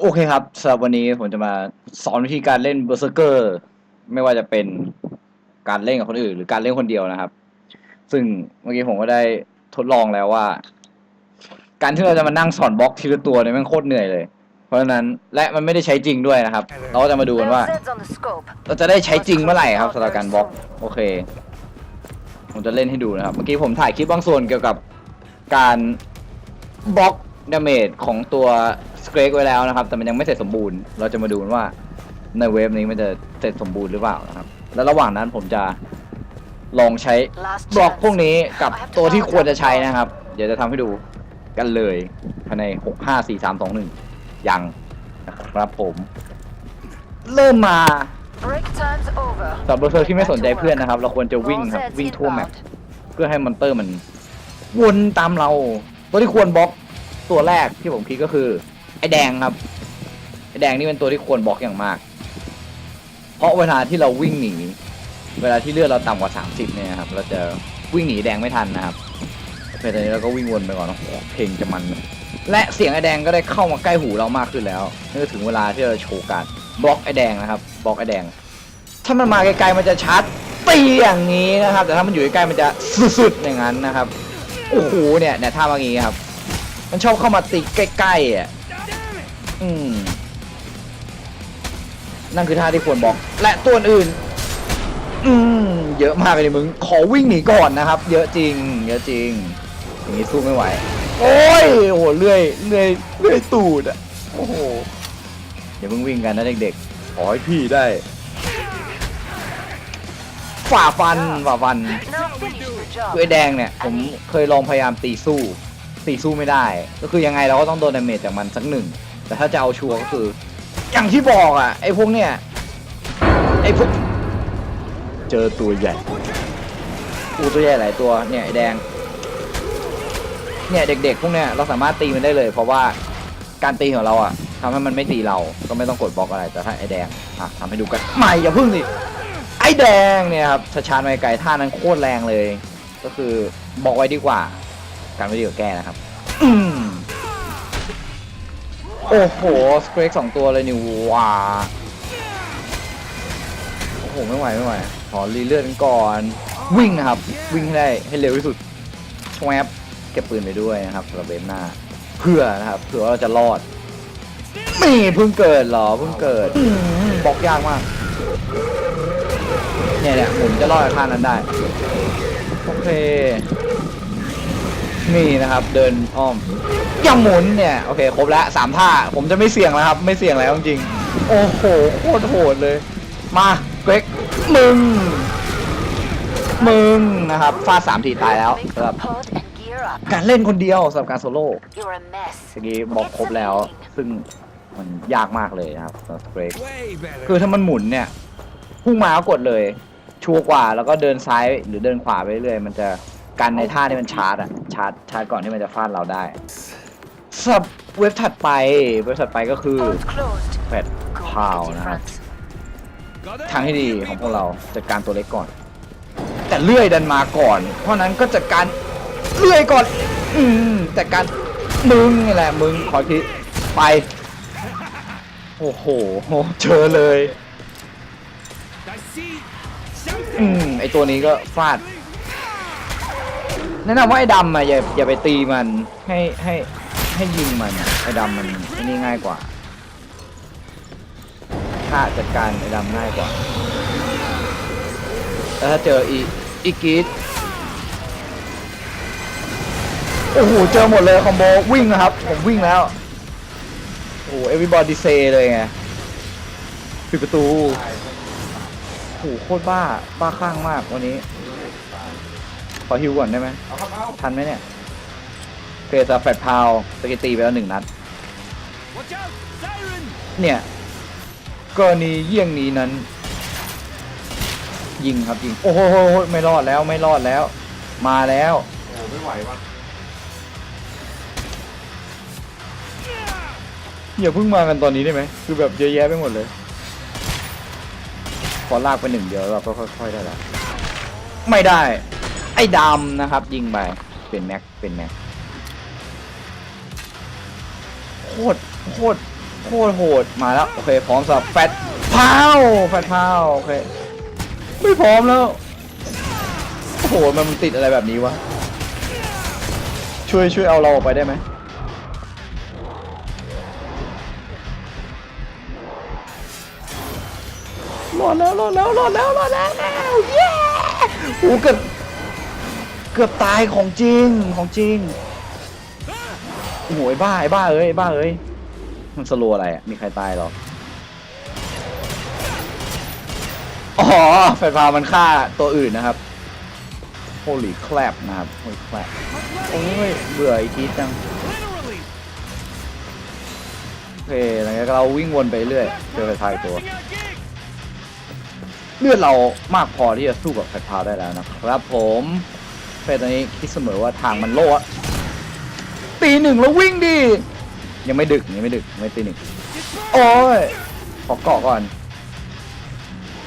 โอเคครับสำหรับวันนี้ผมจะมาสอนวิธีการเล่นเบอร์เซอร์เกอร์ไม่ว่าจะเป็นการเล่นกับคนอื่น หรือการเล่นคนเดียวนะครับ ซึ่งเมื่อกี้ผมก็ได้ทดลองแล้วว่า การที่เราจะมานั่งสอนบล็อกทีละตัวเนี่ยมันโคตรเหนื่อยเลย เพราะฉะนั้นและมันไม่ได้ใช้จริงด้วยนะครับ เราก็จะมาดูกันว่า เราจะได้ใช้จริงเมื่อไหร่ครับสำหรับการบล็อกโอเค ผมจะเล่นให้ดูนะครับ เมื่อกี้ผมถ่ายคลิปบางส่วนเกี่ยวกับการบล็อกดาเมจของตัว สเกรกไว้แล้วนะครับ แต่มันยังไม่เสร็จสมบูรณ์ เราจะมาดูกันว่าในเวฟนี้มันจะเสร็จสมบูรณ์หรือเปล่านะครับ แล้วระหว่างนั้นผมจะลองใช้ Last บล็อก chance. พวกนี้กับตัวที่ควรจะใช้นะครับ เดี๋ยวจะทำให้ดูกันเลยภายในหกห้าสี่สามสองหนึ่งยังนะครับผม เริ่มมา Break time's over. สำหรับเบอร์เซอร์ที่ไม่สนใจเพื่อนนะครับ เราควรจะวิ่ง All ครับ Zeds วิ่งทั่วแมป inbound. เพื่อให้มอนเตอร์มันวนตามเรา ตัวที่ควรบล็อกตัวแรกที่ผมคิดก็คือ ไอแดงครับ ไอแดงนี่เป็นตัวที่ควรบล็อกอย่างมาก เพราะเวลาที่เราวิ่งหนี เวลาที่เลือดเราต่ำกว่า 30เนี่ยครับ เราจะวิ่งหนีแดงไม่ทันนะครับโอเคตอนนี้เราก็วิ่งวนไปก่อนนะเพลงจะมัน และเสียงไอแดงก็ได้เข้ามาใกล้หูเรามากขึ้นแล้วนี่ก็ถึงเวลาที่เราจะโชว์การบล็อกไอแดงนะครับ บล็อกไอแดง ถ้ามันมาไกลๆมันจะชาร์จตีอย่างนี้นะครับ แต่ถ้ามันอยู่ใกล้ๆมันจะสุดๆอย่างนั้นนะครับ โอ้โหเนี่ยเนี่ยท่าว่างี้ครับ มันชอบเข้ามาตีใกล้ๆอะ อืมนั่นคือท่าที่ควรบอก และตัวอื่น อืมเยอะมากเลยมึง ขอวิ่งหนีก่อนนะครับ เยอะจริง เยอะจริงอย่างนี้สู้ไม่ไหว โอ้ยโอ้โหเลื่อยเลื่อยเลื่อยตูดอะโอ้โหอย่าเพิ่งวิ่งกันนะเด็กๆขอให้พี่ได้ ฝ่าฟันฝ่าฟัน Now finish the คือไอ้ job. แดงเนี่ย ผมเคยลองพยายามตีสู้ ตีสู้ไม่ได้ ก็คือยังไงเราก็ต้องโดนดาเมจจากมันสักหนึ่ง แต่ถ้าจะเอาชัวร์ก็คือ อย่างที่บอกอะไอ้พวกเนี่ยไอ้พวกเจอตัวใหญ่อูตัวใหญ่หลายตัวเนี่ยไอ้แดง เนี่ยเด็กๆพวกเนี้ยเราสามารถตีมันได้เลย เพราะว่าการตีของเราอะทำให้มันไม่ตีเราก็ไม่ต้องกดบล็อกอะไรแต่ถ้าไอ้แดงอะทำให้ดูกันไม่อย่าพึ่งสิไอ้แดงเนี่ยครับชาชานไไกลท่านั้นโคตรแรงเลย ก็คือบอกไว้ดีกว่า การไม่ดีกว่าแก้นะครับ อืม โอ้โห สเกรกสองตัวเลยนี่ว้าโอ้โห ไม่ไหว ไม่ไหว ขอรีเลือดกันก่อน วิ่งนะครับ วิ่งให้ได้ให้เร็วที่สุดชวบเก็บปืนไปด้วยนะครับสำหรับเบมหน้า เพื่อนะครับ เผื่อว่าเราจะรอดนี่เพิ่งเกิดเหรอ เพิ่งเกิดบล็อกยากมาก เนี่ยเนี่ยหมุนจะรอดจากท่านั้นได้ โอเค นี่นะครับ เดินอ้อมยังหมุนเนี่ย โอเค ครบแล้วสามท่า ผมจะไม่เสี่ยงแล้วครับ ไม่เสี่ยงแล้วจริงโอ้โห โคตรโหดเลย มาเกรกมึง มึงนะครับ ฟาดสามทีตายแล้ว Make สำหรับการเล่นคนเดียวสำหรับการโซโล่เมื่อกี้บอกครบแล้ว ซึ่งมันยากมากเลยนะครับสำหรับเกรกคือถ้ามันหมุนเนี่ยพุ่งมาก็กดเลย ชัวร์กว่าแล้วก็เดินซ้ายหรือเดินขวาไปเรื่อยมันจะ กันในท่าที่มันชาร์จอะชาร์จชาร์จก่อนที่มันจะฟาดเราได้สับเว็บถัดไปเว็บถัดไปก็คือ Pod's closed. แฟด Go พาว make it นะครับ different. Got it? ทางที่ดีของพวกเราจัดการตัวเล็กก่อน แต่เลื่อยดันมาก่อน เพราะฉะนั้นก็จัดการเลื่อยก่อน อืมแต่การมึงนี่แหละมึงขอทีไป โอ้โหเจอเลย I see อื something. มไอตัวนี้ก็ฟาด แนะนำว่าไอ้ดำอะอย่าอย่าไปตีมันให้ให้ให้ยิงมันไอ้ดำมันไอ้นี่ง่ายกว่าถ้าจัดการไอ้ดำง่ายกว่าแล้วถ้าเจออีอีกรีดโอ้โหเจอหมดเลยคอมโบวิ่งนะครับผมวิ่งแล้วโอ้โห everybody say เลยไงปิดประตูโอ้โหโคตรบ้าบ้าคลั่งมากวันนี้ ขอฮิวก่อนได้ไหมทันไหมเนี่ยเฟสแฟดพาวสกิตีไปแล้วหนึ่งนัด Watch out! Siren! เนี่ยกรณีเยี่ยงนี้นั้น ยิงครับยิง โอ้โหไม่รอดแล้วไม่รอดแล้ว มาแล้ว โอ้ไม่ไหวว่ะอย่าเพิ่งมากันตอนนี้ได้ไหมคือแบบเยอะแยะไปหมดเลย ขอลากไปหนึ่งเดียวเราก็ค่อยๆได้ละไม่ได้ ไอ้ดำนะครับ ยิงไป เป็นแม็ก เป็นแม็ก โคตร โคตร โคตรโหด มาแล้ว โอเค พร้อมสำหรับแฟตพาวแฟตพาวโอเค ไม่พร้อมแล้ว โอ้โห มันติดอะไรแบบนี้วะ ช่วยช่วยเอาเราออกไปได้ไหมรอดแล้วรอดแล้วรอดแล้วรอดแล้วเย้โอ้เกือบ เกือบตายของจริงของจริงโอ้โหไอ้บ้าไอ้บ้าเอ้ยไอ้บ้าเอ้ยมันสโลว์อะไรอะมีใครตายหรออ๋อแฟนพามันฆ่าตัวอื่นนะครับ Holy crap นะครับ Holy crap โอ้ยเบื่อไอีกทีจังโอเคหลังจากเราวิ่งวนไปเรื่อยเจอไฟพายตัวเลือดเรามากพอที่จะสู้กับไฟพาวได้แล้วนะครับผม เฟยตอนนี้คิดเสมอว่าทางมันโล่อะตีหนึ่งแล้ววิ่งดิ ยังไม่ดึกยังไม่ดึกยังไม่ตีหนึ่งโอ้ยขอเกาะก่อน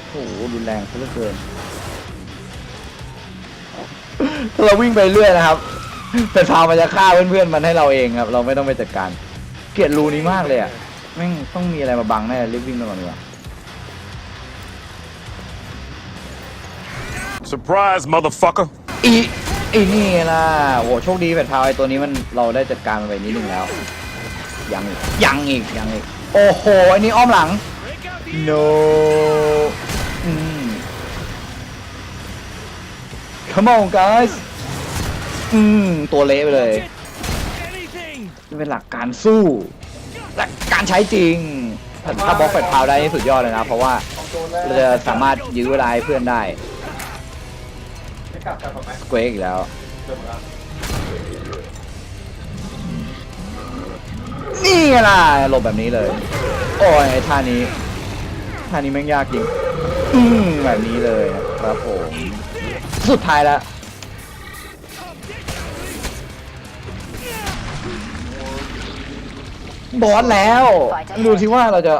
โอ้โหรุนแรงซะเหลือเกิน ถ้าเราวิ่งไปเรื่อยนะครับไฟพาวมันจะฆ่าเพื่อนๆมันให้เราเองครับ เราไม่ต้องไปจัดการ เกลียดรูนี้มากเลยอะแม่งต้องมีอะไรมาบังแน่รีบวิ่งไปก่อนดีกว่า Surprise, motherfucker. อี อีนี่ล่ะโหโชคดีแฟดพาวไอตัวนี้มันเราได้จัดการมันไปนิดนึงแล้ว ยังอีกยังอีกยังอีก โอ้โหอันนี้อ้อมหลัง no อืม come on guys อืม ตัวเละไปเลย นี่เป็นหลักการสู้หลักการใช้จริง ถ้าบล็อกแฟดพาวได้นี่สุดยอดเลยนะ เพราะว่าเราจะสามารถยื้อเวลาให้เพื่อนได้ สเควกอีกแล้วนี่ไงล่ะหลบแบบนี้เลย โอ้ยไอ้ท่านี้ ท่านี้แม่งยากจริง อืมแบบนี้เลยครับผม สุดท้ายแล้วบอสแล้ว ดูสิว่าเราจะ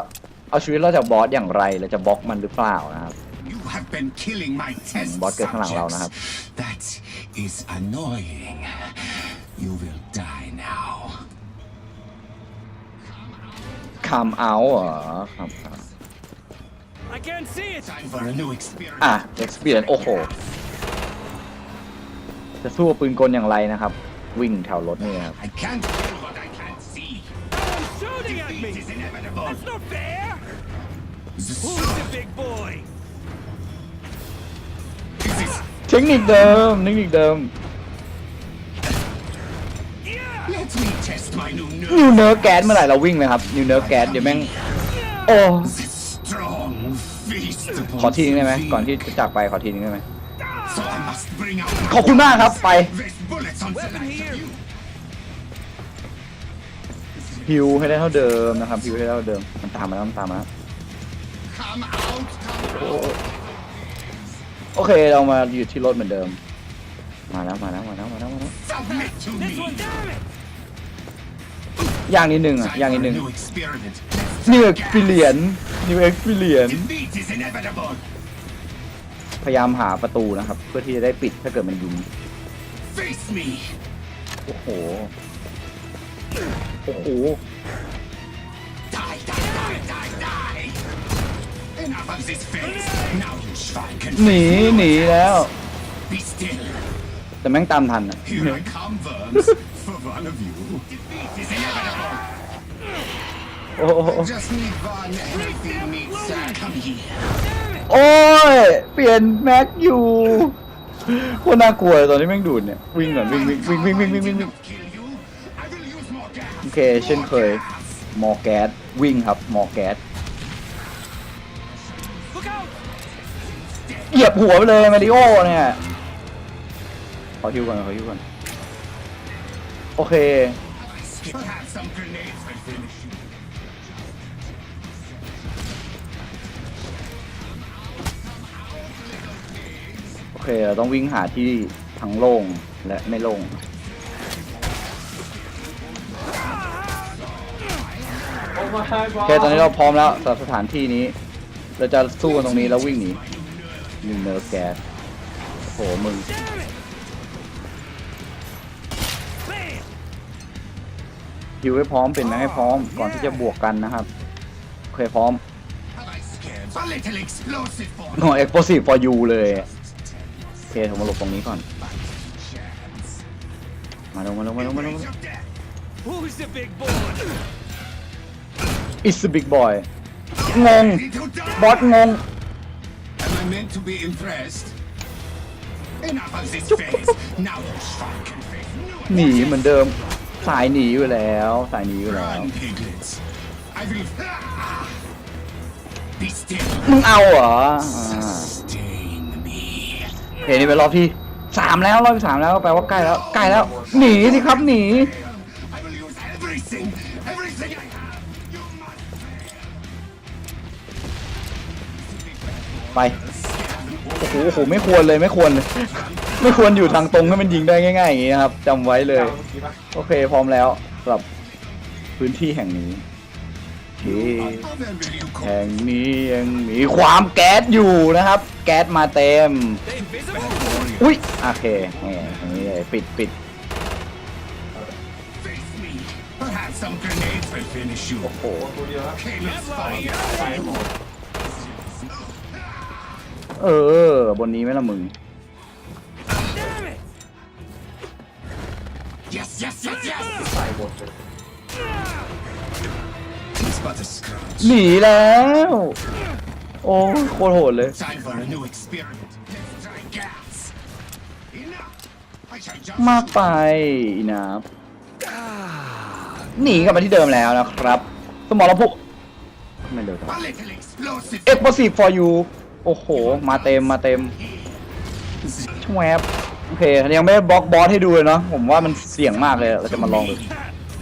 เอาชีวิตเราจากบอสอย่างไร เราจะบล็อกมันหรือเปล่านะครับ been killing my test บอสเกิดข้างหลังเรานะครับ subjects. That is annoying. You will die now. come out เหรอครับ I can't see it. Time for a new experience. อ่ะ experience โอ้โห จะสู้กับปืนกลอย่างไรนะครับ วิ่งแถวรถนี่นะครับ I can't kill what I can't see. Someone's shooting at Defeat me. is inevitable. That's not fair. This Who's the big boy? Is เทคนิคเดิมเทคนิคเดิม Yeah. Let me test my new นิว nerve. เนิร์ฟแก๊สเมื่อไหร่เราวิ่งเลยครับนิวเนิร์ฟแก๊สเดี๋ยวแม่ง โอ้ This strong feast upon ขอทีนึงได้ไหม defeat. ก่อนที่จะจากไปขอทีนึงได้ไหม So I must bring out ขอบคุณมากครับไป There's bullets on the Weapon likes here. of you. ฮิวให้ได้เท่าเดิมนะครับฮิวให้ได้เท่าเดิมมันตามมาแล้วมันตามมาแล้ว Come out, come out. โอเคเรามาอยู่ที่รถเหมือนเดิม มาแล้วมาแล้วมาแล้วมาแล้วมาแล้วอย่างนิดนึงอะอย่างนิด a นึง new experiment. นิวเอ็กซ์เพรียนนิวเอ็กซ์เพรียน Defeat is inevitable. พยายามหาประตูนะครับ เพื่อที่จะได้ปิดถ้าเกิดมันยิงโอ้โห โอ้โห หนีหนีแล้ว be still. แต่แม่งตามทันอะ Here I come, worms. For one of you. Defeat is inevitable. โอ้โห Just need one healthy meat sack. Come here. โอ้ย เปลี่ยนแม็กอยู่โคตรน่ากลัวเลยตอนนี้แม่งดูดเนี่ย วิ่งก่อนวิ่งวิ่งวิ่งวิ่งวิ่งวิ่งวิ่งวิ่ง Kill you. I will use more gas. โอเค เช่นเคย มอแก๊สวิ่งครับ มอแก๊ส ยียบหัวไปเลยมาริโอเนี่ยขอฮิวก่อนขอฮิวก่อนโอเคโอเคเราต้องวิ่งหาที่ทั้งโล่งและไม่โล่งโอเคตอนนี้เราพร้อมแล้วสำหรับสถานที่นี้ เราจะสู้กันตรงนี้แล้ววิ่งหนี ยิงเนอร์แก๊สโอ้โหมึง Damn it. Bam. ฮิวให้พร้อมเป็นไหมให้พร้อมก่อนที่จะบวกกันนะครับโอเคพร้อม Have I scared? A little explosive for โอ้ explosive for you เลยโอเคผมมาหลบตรงนี้ก่อน chance. มาลงมาลงมาลงมาลง Embrace your death. Who's the big boy? It's the big boy งง Ready to die? บอสงง Am I meant to be impressed? Enough of this face. Now you shrunken face. No หนีเหมือนเดิม สายหนีอยู่แล้ว สายหนีอยู่แล้ว Run, piglets. I will. Ah! Be still. มึงเอาเหรออ่า Sustain me. โอเคนี่เป็นรอบที่สามแล้วรอบที่สามแล้วแปลว่าใกล้แล้วใกล้แล้ว หนีสิครับหนี I will use everything. Everything I have. You must fail. ไป โอ้โหโอ้โหไม่ควรเลยไม่ควรเลยไม่ควรอยู่ทางตรงให้มันยิงได้ง่ายๆอย่างนี้นะครับจำไว้เลย โอเคพร้อมแล้วสำหรับพื้นที่แห่งนี้โอเค How then will you cope? แห่งนี้ยังมีความแก๊สอยู่นะครับ แก๊สมาเต็ม The invisible? อุ้ยโอเคนี่ตรงนี้เลยปิดปิด Face me. Perhaps some grenades will finish you. โอ้โห Careless fire. เออ บนนี้ไหมล่ะมึง Damn it! Yes, yes, yes, yes. It's but a scratch. หนีแล้ว โอ้ยโคตรโหดเลย Time for a new experiment. Let's try gas. Enough. I shall just มากไปอีนับหนีกลับมาที่เดิมแล้วนะครับ สมองเราพุกไม่เร็วจัง a little explosive. explosive for you โอ้โห มาเต็มมาเต็มชวบโอเคยังไม่ได้บล็อกบอสให้ดูเลยเนาะผมว่ามันเสี่ยงมากเลยเราจะมาลองดู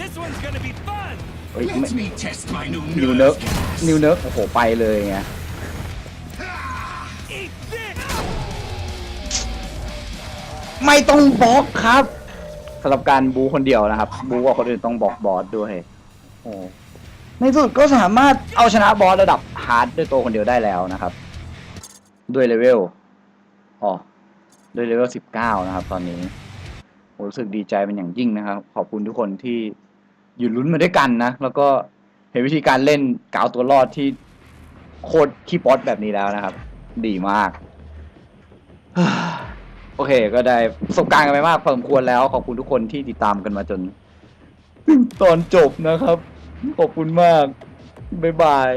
This one's gonna be fun! เฮ้ยไม่ Let me test my new นิว nerve เนิร์ก gas. นิวเนิร์กโอ้โหไปเลยไง Eat this! ไม่ต้องบล็อกครับสำหรับการบูคนเดียวนะครับ บูกับคนอื่นต้องบล็อกบอสด้วยโอ้ในที่สุดก็สามารถเอาชนะบอสระดับฮาร์ดด้วยตัวคนเดียวได้แล้วนะครับ ด้วยเลเวลอ๋อด้วยเลเวลสิบเก้านะครับ ตอนนี้ผมรู้สึกดีใจเป็นอย่างยิ่งนะครับ ขอบคุณทุกคนที่อยู่ลุ้นมาด้วยกันนะ แล้วก็เห็นวิธีการเล่นกาวตัวรอดที่โคตรขี้ป๊อตแบบนี้แล้วนะครับ ดีมาก โอเค ก็ได้ประสบการณ์กันไปมากพอสมควรแล้ว ขอบคุณทุกคนที่ติดตามกันมาจนถึงตอนจบนะครับ ขอบคุณมาก บ๊ายบาย